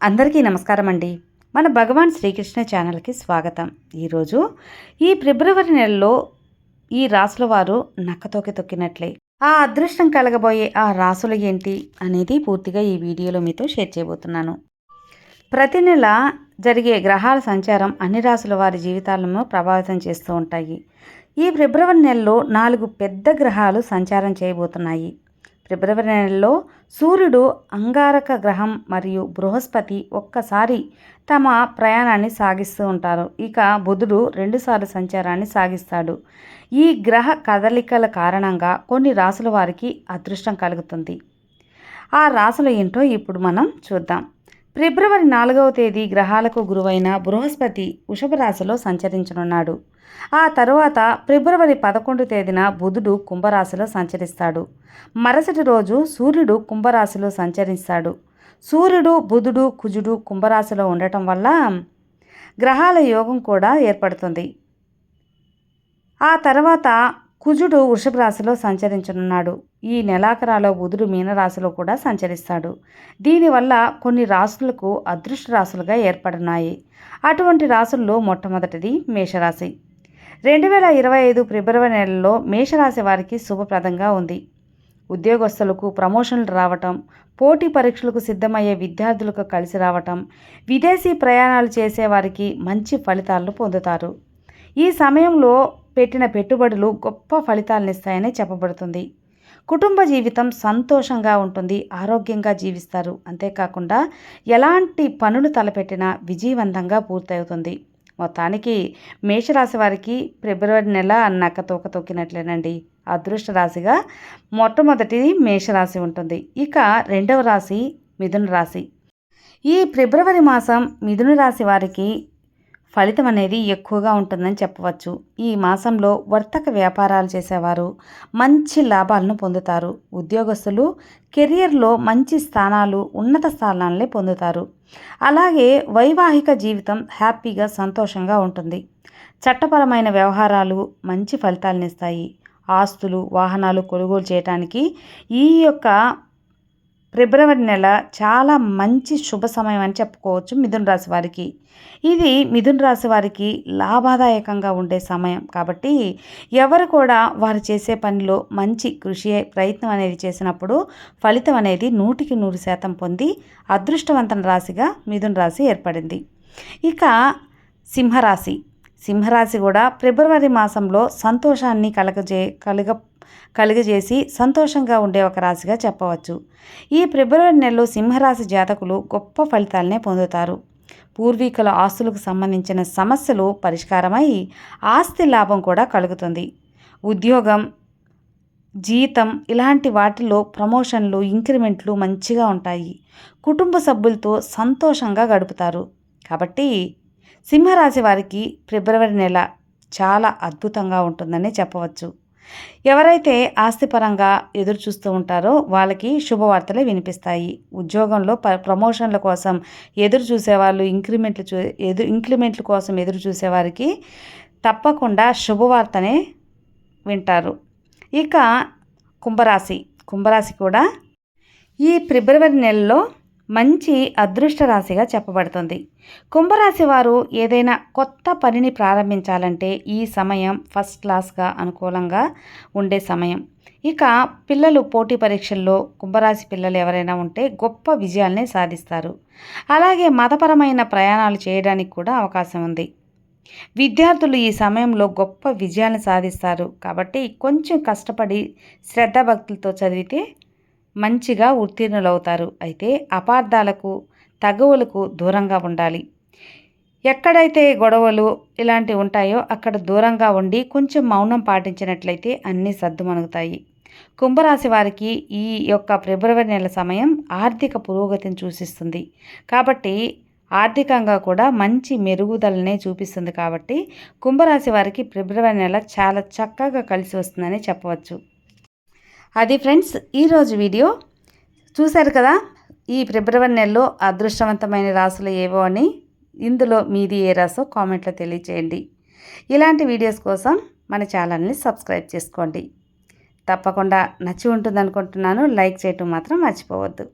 అందరికీ నమస్కారం అండి మన భగవాన్ శ్రీకృష్ణ ఛానల్కి స్వాగతం. ఈరోజు ఈ ఫిబ్రవరి నెలలో ఈ రాసుల వారు నక్కతోకి తొక్కినట్లే. ఆ అదృష్టం కలగబోయే ఆ రాసులు ఏంటి అనేది పూర్తిగా ఈ వీడియోలో మీతో షేర్ చేయబోతున్నాను. ప్రతి నెల జరిగే గ్రహాల సంచారం అన్ని రాసుల వారి జీవితాలను ప్రభావితం చేస్తూ ఉంటాయి. ఈ ఫిబ్రవరి నెలలో నాలుగు పెద్ద గ్రహాలు సంచారం చేయబోతున్నాయి. ఫిబ్రవరి నెలలో సూర్యుడు అంగారక గ్రహం మరియు బృహస్పతి ఒక్కసారి తమ ప్రయాణాన్ని సాగిస్తూ ఉంటారు. ఇక బుధుడు రెండుసార్లు సంచారాన్ని సాగిస్తాడు. ఈ గ్రహ కదలికల కారణంగా కొన్ని రాసుల వారికి అదృష్టం కలుగుతుంది. ఆ రాసులు ఏంటో ఇప్పుడు మనం చూద్దాం. ఫిబ్రవరి నాలుగవ తేదీ గ్రహాలకు గురువైన బృహస్పతి వృషభరాశిలో సంచరించనున్నాడు. ఆ తరువాత ఫిబ్రవరి పదకొండు తేదీన బుధుడు కుంభరాశిలో సంచరిస్తాడు. మరుసటి రోజు సూర్యుడు కుంభరాశిలో సంచరిస్తాడు. సూర్యుడు బుధుడు కుజుడు కుంభరాశిలో ఉండటం వల్ల గ్రహాల యోగం కూడా ఏర్పడుతుంది. ఆ తర్వాత కుజుడు వృషభ రాశిలో సంచరించనున్నాడు. ఈ నెలాఖరాలో బుధుడు మీనరాశిలో కూడా సంచరిస్తాడు. దీనివల్ల కొన్ని రాశులకు అదృష్ట రాశులుగా ఏర్పడినాయి అటువంటి రాశుల్లో మొట్టమొదటిది మేషరాశి. రెండు వేల ఇరవై ఐదు ఫిబ్రవరి నెలలో మేషరాశి వారికి శుభప్రదంగా ఉంది. ఉద్యోగస్తులకు ప్రమోషన్లు రావటం పోటీ పరీక్షలకు సిద్ధమయ్యే విద్యార్థులకు కలిసి రావటం విదేశీ ప్రయాణాలు చేసేవారికి మంచి ఫలితాలను పొందుతారు. ఈ సమయంలో పెట్టిన పెట్టుబడులు గొప్ప ఫలితాలనిస్తాయని చెప్పబడుతుంది. కుటుంబ జీవితం సంతోషంగా ఉంటుంది ఆరోగ్యంగా జీవిస్తారు. అంతేకాకుండా ఎలాంటి పనులు తలపెట్టినా విజయవంతంగా పూర్తవుతుంది. మొత్తానికి మేషరాశి వారికి ఫిబ్రవరి నెల నక్క తోక తొక్కినట్లేనండి. అదృష్ట రాశిగా మొట్టమొదటిది మేషరాశి ఉంటుంది. ఇక రెండవ రాశి మిథున రాశి. ఈ ఫిబ్రవరి మాసం మిథున రాశి వారికి ఫలితం అనేది ఎక్కువగా ఉంటుందని చెప్పవచ్చు. ఈ మాసంలో వర్తక వ్యాపారాలు చేసేవారు మంచి లాభాలను పొందుతారు. ఉద్యోగస్తులు కెరియర్లో మంచి స్థానాలు ఉన్నత స్థానాలనే పొందుతారు. అలాగే వైవాహిక జీవితం హ్యాపీగా సంతోషంగా ఉంటుంది. చట్టపరమైన వ్యవహారాలు మంచి ఫలితాలను ఇస్తాయి ఆస్తులు వాహనాలు కొనుగోలు చేయడానికి ఈ యొక్క ఫిబ్రవరి నెల చాలా మంచి శుభ సమయం అని చెప్పుకోవచ్చు మిథున రాశి వారికి. ఇది మిథున రాశి వారికి లాభదాయకంగా ఉండే సమయం కాబట్టి ఎవరు కూడా వారు చేసే పనిలో మంచి కృషి ప్రయత్నం అనేది చేసినప్పుడు ఫలితం అనేది నూటికి నూరు శాతం పొంది అదృష్టవంతం రాశిగా మిథున రాశి ఏర్పడింది. ఇక సింహరాశి. సింహరాశి కూడా ఫిబ్రవరి మాసంలో సంతోషాన్ని కలగజే కలగ కలుగజేసి సంతోషంగా ఉండే ఒక రాశిగా చెప్పవచ్చు. ఈ ఫిబ్రవరి నెలలో సింహరాశి జాతకులు గొప్ప ఫలితాలనే పొందుతారు. పూర్వీకుల ఆస్తులకు సంబంధించిన సమస్యలు పరిష్కారమై ఆస్తి లాభం కూడా కలుగుతుంది. ఉద్యోగం జీతం ఇలాంటి వాటిలో ప్రమోషన్లు ఇంక్రిమెంట్లు మంచిగా ఉంటాయి. కుటుంబ సభ్యులతో సంతోషంగా గడుపుతారు. కాబట్టి సింహరాశి వారికి ఫిబ్రవరి నెల చాలా అద్భుతంగా ఉంటుందని చెప్పవచ్చు. ఎవరైతే ఆస్తిపరంగా ఎదురు చూస్తూ ఉంటారో వాళ్ళకి శుభవార్తలే వినిపిస్తాయి. ఉద్యోగంలో ప ప్రమోషన్ల కోసం ఎదురు చూసేవాళ్ళు ఇంక్రిమెంట్లు చూ ఎదురు ఇంక్రిమెంట్ల కోసం ఎదురు చూసేవారికి తప్పకుండా శుభవార్తనే వింటారు. ఇక కుంభరాశి. కుంభరాశి కూడా ఈ ఫిబ్రవరి నెలలో మంచి అదృష్ట రాశిగా చెప్పబడుతుంది. కుంభరాశి వారు ఏదైనా కొత్త పనిని ప్రారంభించాలంటే ఈ సమయం ఫస్ట్ క్లాస్గా అనుకూలంగా ఉండే సమయం. ఇక పిల్లలు పోటీ పరీక్షల్లో కుంభరాశి పిల్లలు ఎవరైనా ఉంటే గొప్ప విజయాల్ని సాధిస్తారు. అలాగే మతపరమైన ప్రయాణాలు చేయడానికి కూడా అవకాశం ఉంది. విద్యార్థులు ఈ సమయంలో గొప్ప విజయాన్ని సాధిస్తారు. కాబట్టి కొంచెం కష్టపడి శ్రద్ధభక్తులతో చదివితే మంచిగా ఉత్తీర్ణులవుతారు. అయితే అపార్థాలకు తగువులకు దూరంగా ఉండాలి. ఎక్కడైతే గొడవలు ఇలాంటివి ఉంటాయో అక్కడ దూరంగా ఉండి కొంచెం మౌనం పాటించినట్లయితే అన్నీ సర్దుమణుగుతాయి. కుంభరాశి వారికి ఈ యొక్క ఫిబ్రవరి నెల సమయం ఆర్థిక పురోగతిని సూచిస్తుంది. కాబట్టి ఆర్థికంగా కూడా మంచి మెరుగుదలనే చూపిస్తుంది కాబట్టి కుంభరాశి వారికి ఫిబ్రవరి నెల చాలా చక్కగా కలిసి వస్తుందని చెప్పవచ్చు. అది ఫ్రెండ్స్ ఈరోజు వీడియో. చూశారు కదా ఈ ఫిబ్రవరి నెలలో అదృష్టవంతమైన రాసులు ఏవో అని ఇందులో మీది ఏ రాసో కామెంట్లో తెలియచేయండి. ఇలాంటి వీడియోస్ కోసం మన ఛానల్ని సబ్స్క్రైబ్ చేసుకోండి. తప్పకుండా నచ్చి ఉంటుంది అనుకుంటున్నాను లైక్ చేయటం మాత్రం మర్చిపోవద్దు.